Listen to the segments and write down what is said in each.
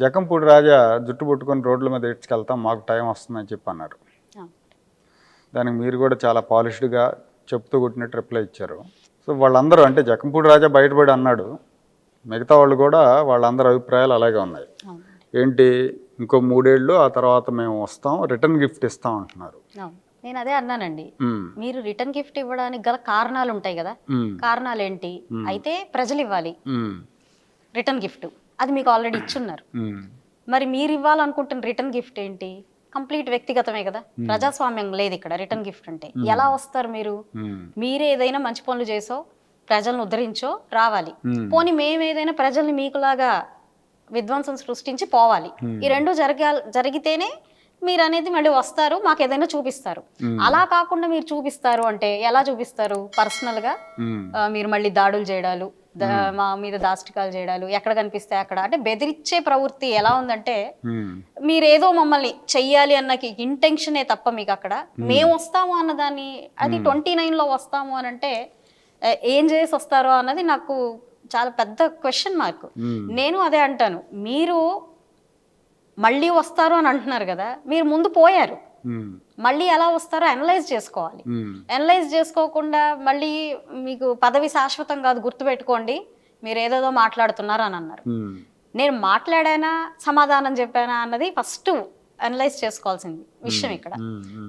జకంపూడి రాజా జుట్టు పట్టుకొని రోడ్ల మీద ఇడ్చుకెళ్తాం మాకు టైం వస్తుందని చెప్పి అన్నారు. దానికి మీరు కూడా చాలా పాలిష్డ్గా చెప్తూ కొట్టినట్టు రిప్లై ఇచ్చారు. సో వాళ్ళందరూ అంటే జకంపూడి రాజా బయటపడి అన్నాడు. మిగతా వాళ్ళు కూడా వాళ్ళందరి అభిప్రాయాలు అలాగే ఉన్నాయి. ఏంటి ఇంకో మూడేళ్ళు ఆ తర్వాత మేము వస్తాం రిటర్న్ గిఫ్ట్ ఇస్తాం అంటున్నారు. నేను అదే అన్నానండి. మీరు రిటర్న్ గిఫ్ట్ ఇవ్వడానికి గల కారణాలు ఉంటాయి కదా కారణాలు ఏంటి అయితే ప్రజలు ఇవ్వాలి రిటర్న్ గిఫ్ట్. అది మీకు ఆల్రెడీ ఇచ్చున్నారు. మరి మీరు ఇవ్వాలనుకుంటున్న రిటర్న్ గిఫ్ట్ ఏంటి? కంప్లీట్ వ్యక్తిగతమే కదా. ప్రజాస్వామ్యం లేదు ఇక్కడ రిటర్న్ గిఫ్ట్ అంటే. ఎలా వస్తారు మీరు? మీరే ఏదైనా మంచి పనులు చేసో ప్రజలను ఉద్ధరించో రావాలి. పోనీ మేము ఏదైనా ప్రజల్ని మీకులాగా విధ్వంసం సృష్టించి పోవాలి. ఈ రెండు జరగా జరిగితేనే మీరు అనేది మళ్ళీ వస్తారు మాకు ఏదైనా చూపిస్తారు. అలా కాకుండా మీరు చూపిస్తారు అంటే ఎలా చూపిస్తారు? పర్సనల్గా మీరు మళ్ళీ దాడులు చేయడాలు మా మీద దాష్టికాలు చేయడాలు ఎక్కడ కనిపిస్తే అక్కడ అంటే బెదిరించే ప్రవృత్తి ఎలా ఉందంటే మీరేదో మమ్మల్ని చెయ్యాలి అన్న ఇంటెన్షనే తప్ప మీకు అక్కడ. మేము. వస్తాము అన్నదాన్ని అది ట్వంటీ లో వస్తాము అని అంటే ఏం చేసి వస్తారో అన్నది నాకు చాలా పెద్ద క్వశ్చన్ మార్క్ నేను అదే అంటాను. మీరు మళ్ళీ వస్తారు అని అంటున్నారు కదా మీరు ముందు పోయారు. మళ్ళీ ఎలా వస్తారో అనలైజ్ చేసుకోవాలి. అనలైజ్ చేసుకోకుండా మళ్ళీ మీకు పదవి శాశ్వతం కాదు గుర్తుపెట్టుకోండి మీరు ఏదేదో మాట్లాడుతున్నారు అని అన్నారు. నేను మాట్లాడానా సమాధానం చెప్పానా అన్నది ఫస్ట్ అనలైజ్ చేసుకోవాల్సింది విషయం ఇక్కడ.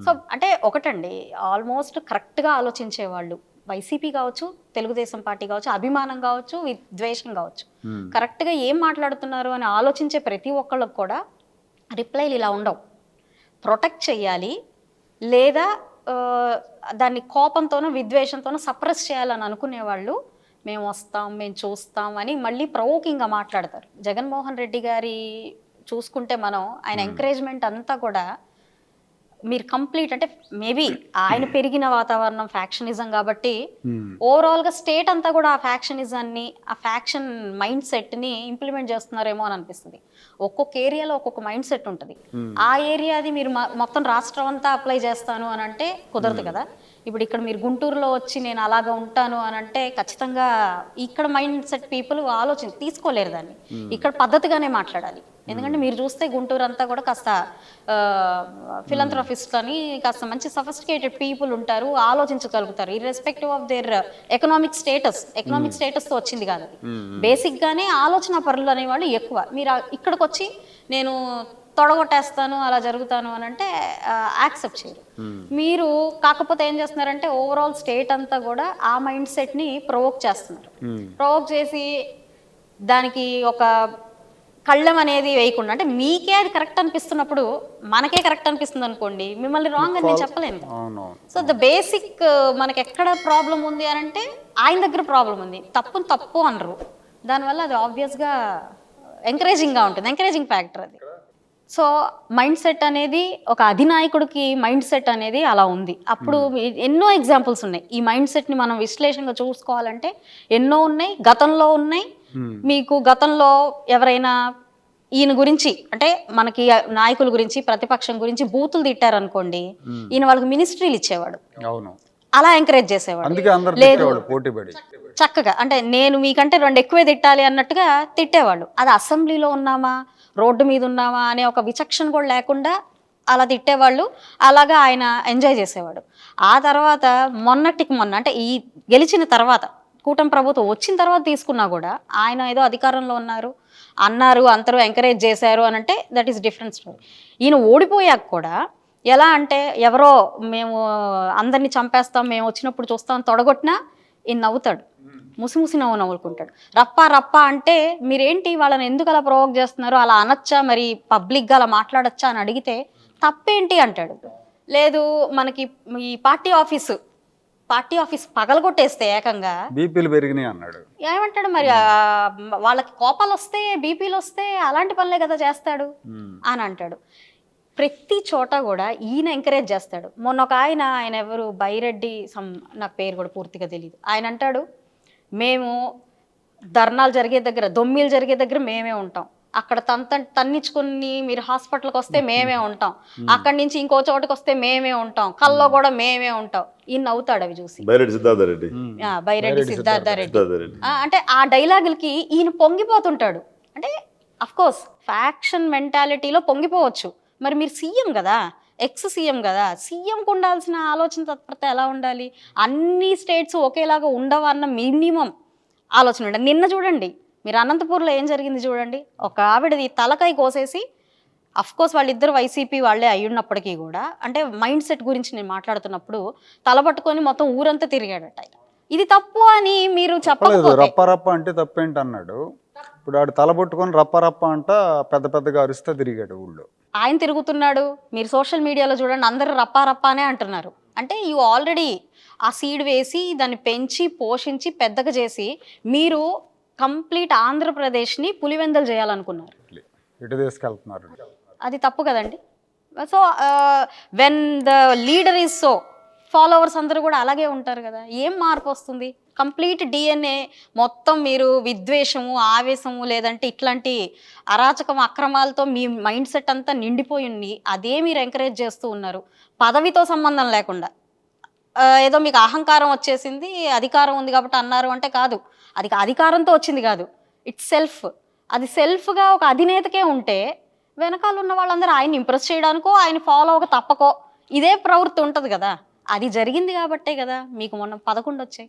సో అంటే ఒకటండి ఆల్మోస్ట్ కరెక్ట్గా ఆలోచించే వాళ్ళు వైసీపీ కావచ్చు తెలుగుదేశం పార్టీ కావచ్చు అభిమానం కావచ్చు ద్వేషం కావచ్చు. కరెక్ట్గా ఏం మాట్లాడుతున్నారు అని ఆలోచించే ప్రతి ఒక్కళ్ళకి కూడా రిప్లైలు ఇలా ఉండవు. ప్రొటెక్ట్ చేయాలి లేదా దాన్ని కోపంతోనో విద్వేషంతోనో సప్రెస్ చేయాలని అనుకునే వాళ్ళు మేము వస్తాం మేము చూస్తాం అని మళ్ళీ ప్రవోకింగ్గా మాట్లాడతారు. జగన్మోహన్ రెడ్డి గారి చూసుకుంటే మనం ఆయన ఎంకరేజ్మెంట్ అంతా కూడా మీరు కంప్లీట్ అంటే మేబీ ఆయన పెరిగిన వాతావరణం ఫ్యాక్షనిజం కాబట్టి ఉమ్, ఓవరాల్గా స్టేట్ అంతా కూడా ఆ ఫ్యాక్షనిజాన్ని ఆ ఫ్యాక్షన్ మైండ్ సెట్ని ఇంప్లిమెంట్ చేస్తున్నారేమో అని అనిపిస్తుంది. ఒక్కొక్క ఏరియాలో ఒక్కొక్క మైండ్ సెట్ ఉంటుంది. ఆ ఏరియాది మీరు మొత్తం రాష్ట్రం అంతా అప్లై చేస్తాను అని అంటే కుదరదు కదా. ఇప్పుడు ఇక్కడ మీరు గుంటూరులో వచ్చి నేను అలాగా ఉంటాను అని అంటే ఖచ్చితంగా ఇక్కడ మైండ్ సెట్ పీపుల్ ఆలోచన తీసుకోలేరు దాన్ని. ఇక్కడ పద్ధతిగానే మాట్లాడాలి. ఎందుకంటే మీరు చూస్తే గుంటూరు అంతా కూడా కాస్త ఫిలంథ్రఫిస్ట్ అని కాస్త మంచి సఫిస్టికేటెడ్ పీపుల్ ఉంటారు ఆలోచించగలుగుతారు. Irrespective of their economic status economic స్టేటస్తో వచ్చింది కాదు. బేసిక్ గానే ఆలోచన పరులు అనేవాళ్ళు ఎక్కువ. మీరు ఇక్కడికి వచ్చి నేను తొడగొట్టేస్తాను అలా జరుగుతాను అని అంటే యాక్సెప్ట్ చేయరు. మీరు కాకపోతే ఏం చేస్తున్నారంటే ఓవరాల్ స్టేట్ అంతా కూడా ఆ మైండ్ సెట్ని ప్రొవోక్ చేస్తున్నారు ప్రొవోక్ చేసి దానికి ఒక కళ్ళం అనేది వేయకుండా అంటే మీకే అది కరెక్ట్ అనిపిస్తున్నప్పుడు మనకే కరెక్ట్ అనిపిస్తుంది అనుకోండి మిమ్మల్ని రాంగ్ అని నేను. అవునవును. సో ద బేసిక్ మనకి ఎక్కడ ప్రాబ్లం ఉంది అని అంటే ఆయన దగ్గర ప్రాబ్లం ఉంది. తప్పుని తప్పు అనరు. దానివల్ల అది ఆబ్వియస్గా ఎంకరేజింగ్గా ఉంటుంది ఎంకరేజింగ్ ఫ్యాక్టర్ అది. సో మైండ్ సెట్ అనేది ఒక అధినాయకుడికి మైండ్ సెట్ అనేది అలా ఉంది. అప్పుడు ఎ- ఎన్నో ఎగ్జాంపుల్స్ ఉన్నాయి. ఈ మైండ్ సెట్ని మనం విశ్లేషణగా చూసుకోవాలంటే ఎన్నో ఉన్నాయి గతంలో ఉన్నాయి. ఉమ్, మీకు గతంలో ఎవరైనా ఈయన గురించి అంటే మనకి నాయకుల గురించి ప్రతిపక్షం గురించి బూతులు తిట్టారనుకోండి ఈయన వాళ్ళకి మినిస్ట్రీలు ఇచ్చేవాడు. అవును. అలా ఎంకరేజ్ చేసేవాడు. లేదు. చక్కగా. అంటే నేను మీకంటే రెండు ఎక్కువే తిట్టాలి అన్నట్టుగా తిట్టేవాళ్ళు. అది అసెంబ్లీలో ఉన్నామా? రోడ్డు మీద ఉన్నామా అనే ఒక విచక్షణ కూడా లేకుండా అలా తిట్టేవాళ్ళు. అలాగా ఆయన ఎంజాయ్ చేసేవాడు. ఆ తర్వాత మొన్నటికి మొన్న అంటే ఈ గెలిచిన తర్వాత కూటమి ప్రభుత్వం వచ్చిన తర్వాత తీసుకున్నా కూడా ఆయన ఏదో అధికారంలో ఉన్నారు అన్నారు అందరూ ఎంకరేజ్ చేశారు అని అంటే దట్ ఈస్ డిఫరెంట్ స్టోరీ ఈయన ఓడిపోయాక కూడా ఎలా అంటే ఎవరో మేము అందరినీ చంపేస్తాం మేము వచ్చినప్పుడు చూస్తాం తొడగొట్టినా ఈయన నవ్వుతాడు. ముసిముసి నవ్వు నవ్వుకుంటాడు రప్ప రప్ప అంటే మీరేంటి వాళ్ళని ఎందుకు అలా ప్రొవోక్ చేస్తున్నారు అలా అనొచ్చా? మరి పబ్లిక్గా అలా మాట్లాడొచ్చా అని అడిగితే తప్పేంటి అంటాడు. లేదు మనకి ఈ పార్టీ ఆఫీసు పార్టీ ఆఫీస్ పగలగొట్టేస్తే ఏకంగా బీపీలు పెరిగినాయి అన్నాడు. ఏమంటాడు మరి? వాళ్ళకి కోపాలు వస్తే బీపీలు వస్తే అలాంటి పనులే కదా చేస్తాడు అని అంటాడు. ప్రతి చోట కూడా ఈయన ఎంకరేజ్ చేస్తాడు. మొన్న ఒక ఆయన ఆయన ఎవరు? బైరెడ్డి సమ్ నాకు పేరు కూడా పూర్తిగా తెలియదు ఆయన అంటాడు మేము ధర్నాలు జరిగే దగ్గర దొమ్మిలు జరిగే దగ్గర మేమే ఉంటాం. అక్కడ తన్ తన్నించుకుని మీరు హాస్పిటల్కి వస్తే మేమే ఉంటాం. అక్కడి నుంచి ఇంకో చోటుకి వస్తే మేమే ఉంటాం. కల్లో కూడా మేమే ఉంటాం. ఈయన నవ్వుతాడు అవి చూసి. బైరెడ్డి సిద్ధార్థ రెడ్డి. ఉమ్, ఆ, బైరెడ్డి సిద్ధార్థ రెడ్డి. సిద్ధార్థ రెడ్డి. ఆ, అంటే ఆ డైలాగులకి ఈయన పొంగిపోతుంటాడు. అంటే అఫ్ కోర్స్ ఫ్యాక్షన్ మెంటాలిటీలో పొంగిపోవచ్చు. మరి మీరు సీఎం కదా. ఎక్స్ సీఎం కదా. సీఎంకు ఉండాల్సిన ఆలోచన తత్పరత ఎలా ఉండాలి? అన్ని స్టేట్స్ ఒకేలాగా ఉండవన్న మినిమం ఆలోచన ఉండాలి. నిన్న చూడండి మీరు అనంతపూర్లో ఏం జరిగింది చూడండి? ఒక ఆవిడది తలకాయ కోసేసి అఫ్ కోర్స్ వాళ్ళిద్దరు వైసీపీ వాళ్ళే అయి ఉన్నప్పటికీ కూడా అంటే మైండ్ సెట్ గురించి నేను మాట్లాడుతున్నప్పుడు తల పట్టుకొని మొత్తం ఊరంతా తిరిగాడట. ఇది తప్పు అని మీరు చెప్పలేదు రప్ప రప్ప అంటే తప్పేంటి అన్నాడు ఇప్పుడు ఆడు తల పట్టుకొని రప్ప రప్ప అంట పెద్ద పెద్దగా అరుస్తే తిరిగాడు ఊళ్ళో. ఆయన తిరుగుతున్నాడు. మీరు సోషల్ మీడియాలో చూడండి అందరూ రప్పా రప్పానే అంటున్నారు. అంటే యూ ఆల్రెడీ ఆ సీడ్ వేసి దాన్ని పెంచి పోషించి పెద్దగా చేసి మీరు కంప్లీట్ ఆంధ్రప్రదేశ్ని పులివెందలు చేయాలనుకున్నారు. ఇటు తీసుకెళ్తున్నారు. అది తప్పు కదండి. So when the leader is so followers అందరూ కూడా అలాగే ఉంటారు కదా. ఏం మార్పు వస్తుంది? కంప్లీట్ డిఎన్ఏ మొత్తం మీరు విద్వేషము ఆవేశము లేదంటే ఇట్లాంటి అరాచకం అక్రమాలతో మీ మైండ్ సెట్ అంతా నిండిపోయి ఉంది అదే మీరు ఎంకరేజ్ చేస్తూ ఉన్నారు. పదవితో సంబంధం లేకుండా. ఏదో మీకు అహంకారం వచ్చేసింది అధికారం ఉంది కాబట్టి అన్నారు అంటే కాదు. అది అధికారంతో వచ్చింది కాదు. ఇట్స్ సెల్ఫ్ అది సెల్ఫ్గా ఒక అధినేతకే ఉంటే వెనకాల ఉన్న వాళ్ళందరూ ఆయన ఇంప్రెస్ చేయడానికో ఆయన ఫాలో అవ్వక తప్పకో ఇదే ప్రవృత్తి ఉంటుంది కదా. అది జరిగింది కాబట్టే కదా మీకు మొన్న పదకొండు వచ్చాయి.